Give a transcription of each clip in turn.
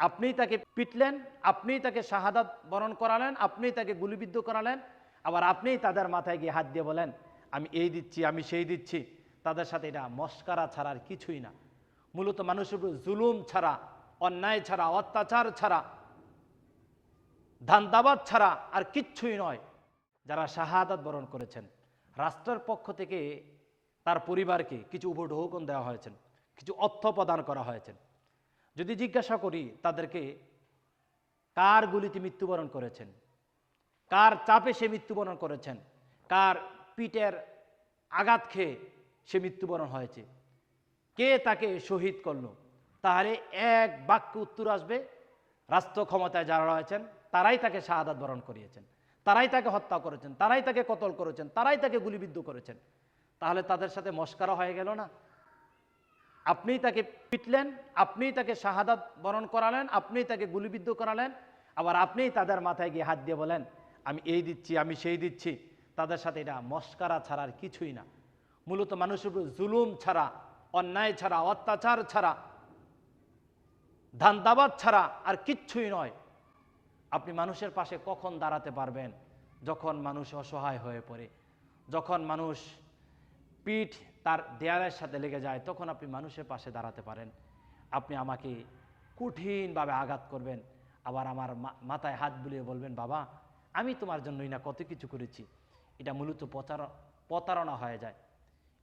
আপনিই তাকে পিটলেন, আপনিই তাকে শাহাদাত বরণ করালেন, আপনিই তাকে গুলিবিদ্ধ করালেন, আবার আপনিই তাদের মাথায় গিয়ে হাত দিয়ে বলেন, আমি এই দিচ্ছি, আমি সেই দিচ্ছি। তাদের সাথে এটা মস্কারা ছাড়া আর কিছুই না। মূলত মানুষের উপর জুলুম ছাড়া, অন্যায় ছাড়া, অত্যাচার ছাড়া, ধান্দাবাদ ছাড়া আর কিচ্ছুই নয়। যারা শাহাদাত বরণ করেছেন, রাষ্ট্রের পক্ষ থেকে তার পরিবারকে কিছু উপঢৌকন দেওয়া হয়েছে, কিছু অর্থ প্রদান করা হয়েছে। যদি জিজ্ঞাসা করি তাদেরকে, কার গুলিতে মৃত্যুবরণ করেছেন? কার চাপে সে মৃত্যুবরণ করেছেন? কার পিঠের আঘাত খেয়ে সে মৃত্যুবরণ হয়েছে? কে তাকে শহীদ করল? তাহলে এক বাক্য উত্তর আসবে, রাষ্ট্র ক্ষমতায় যারা রয়েছেন, তারাই তাকে শাহাদাত বরণ করিয়েছেন। তারাই তাকে হত্যা করেছেন, তারাই তাকে কতল করেছেন, তারাই তাকে গুলিবিদ্ধ করেছেন। তাহলে তাদের সাথে মস্কারা হয়ে গেল না? আপনিই তাকে পিটলেন আপনিই তাকে শাহাদাত বরণ করালেন আপনিই তাকে গুলিবিদ্ধ করালেন, আবার আপনিই তাদের মাথায় গিয়ে হাত দিয়ে বলেন, আমি এই দিচ্ছি, আমি সেই দিচ্ছি। তাদের সাথে এটা মস্কারা ছাড়া আর কিছুই না। মূলত মানুষের উপর জুলুম ছাড়া, অন্যায় ছাড়া, অত্যাচার ছাড়া, ধান্দাবাদ ছাড়া আর কিচ্ছুই নয়। আপনি মানুষের পাশে কখন দাঁড়াতে পারবেন? যখন মানুষ অসহায় হয়ে পড়ে, যখন মানুষ পিঠ তার দেয়ালের সাথে লেগে যায়, তখন আপনি মানুষের পাশে দাঁড়াতে পারেন। আপনি আমাকে কঠিনভাবে আঘাত করবেন। আবার আমার মাথায় হাত বুলিয়ে বলবেন, বাবা, আমি তোমার জন্যই না কত কিছু করেছি। এটা মূলত প্রচার, প্রতারণা হয়ে যায়।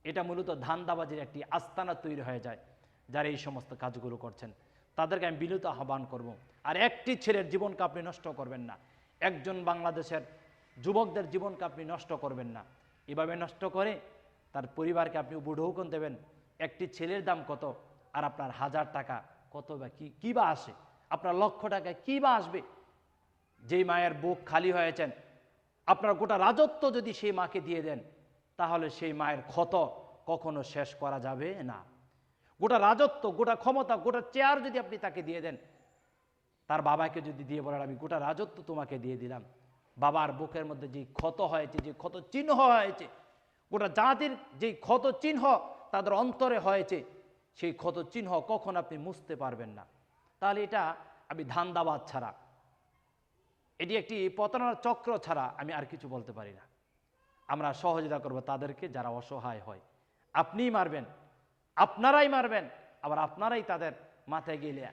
এটা মূলত ধান্দাবাজির একটি আস্তানা তৈরি হয়ে যায়, যারা এই সমস্ত কাজগুলো করছেন। তাদেরকে আমি বিনীত আহ্বান করব। আর একটি ছেলের জীবনকে আপনি নষ্ট করবেন না। একজন বাংলাদেশের যুবকদের জীবনকে আপনি নষ্ট করবেন না। এভাবে নষ্ট করে তার পরিবারকে আপনি বুঢৌকন দেবেন। একটি ছেলের দাম কত? আর আপনার হাজার টাকা কত বা কি, কী বা আসে? আপনার লক্ষ টাকা কী বা আসবে? যেই মায়ের বুক খালি হয়েছেন, আপনার গোটা রাজত্ব যদি সেই মাকে দিয়ে দেন, তাহলে সেই মায়ের ক্ষত কখনো শেষ করা যাবে না। গোটা রাজত্ব, গোটা ক্ষমতা, গোটা চেয়ার যদি আপনি তাকে দিয়ে দেন, তার বাবাকে যদি দিয়ে বলেন, আমি গোটা রাজত্ব তোমাকে দিয়ে দিলাম। বাবার বুকের মধ্যে যে ক্ষত হয়েছে, যে ক্ষত চিহ্ন হয়েছে গোটা জাতির যে ক্ষত চিহ্ন তাদের অন্তরে হয়েছে, সেই ক্ষত চিহ্ন কখন আপনি মুছতে পারবেন না। তাহলে এটা আমি ধান্দাবাদ ছাড়া, এটি একটি পতনার চক্র ছাড়া আমি আর কিছু বলতে পারি না। আমরা সহযোগিতা করব তাদেরকে যারা অসহায় হয়। আপনিই মারবেন, আপনারাই মারবেন, আবার আপনারাই তাদের মাথায় গেলে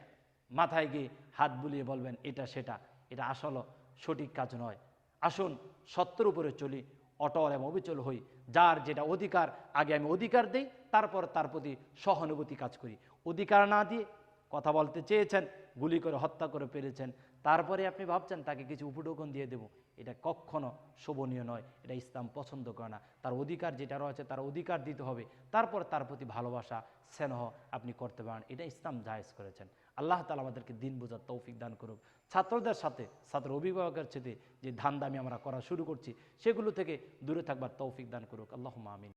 মাথায় গিয়ে হাত বুলিয়ে বলবেন, এটা সেটা, এটা আসলে সঠিক কাজ নয়। আসুন সত্যের উপরে চলি অটল এবং অবিচল হই, যার যেটা অধিকার, আগে আমি অধিকার দিই, তারপর তার প্রতি সহানুভূতি কাজ করি। অধিকার না দিয়ে কথা বলতে চেয়েছেন গুলি করে হত্যা করে পেরেছেন। তারপরে আপনি ভাবছেন, তাকে কিছু উপটোকন দিয়ে দেবো। এটা কখনো শোভনীয় নয়, এটা ইসলাম পছন্দ করে না। তার অধিকার যেটা রয়েছে, তার অধিকার দিতে হবে। তারপর তার প্রতি ভালোবাসা, স্নেহ আপনি করতে পারেন। এটা ইসলাম জায়েজ করেছেন। আল্লাহ তালা আমাদেরকে দিন বোঝার তৌফিক দান করুক। ছাত্রদের সাথে, ছাত্র অভিভাবকের সাথে যে ধান দামি আমরা করা শুরু করছি, সেগুলো থেকে দূরে থাকবার তৌফিক দান করুক। আল্লাহ আমিন।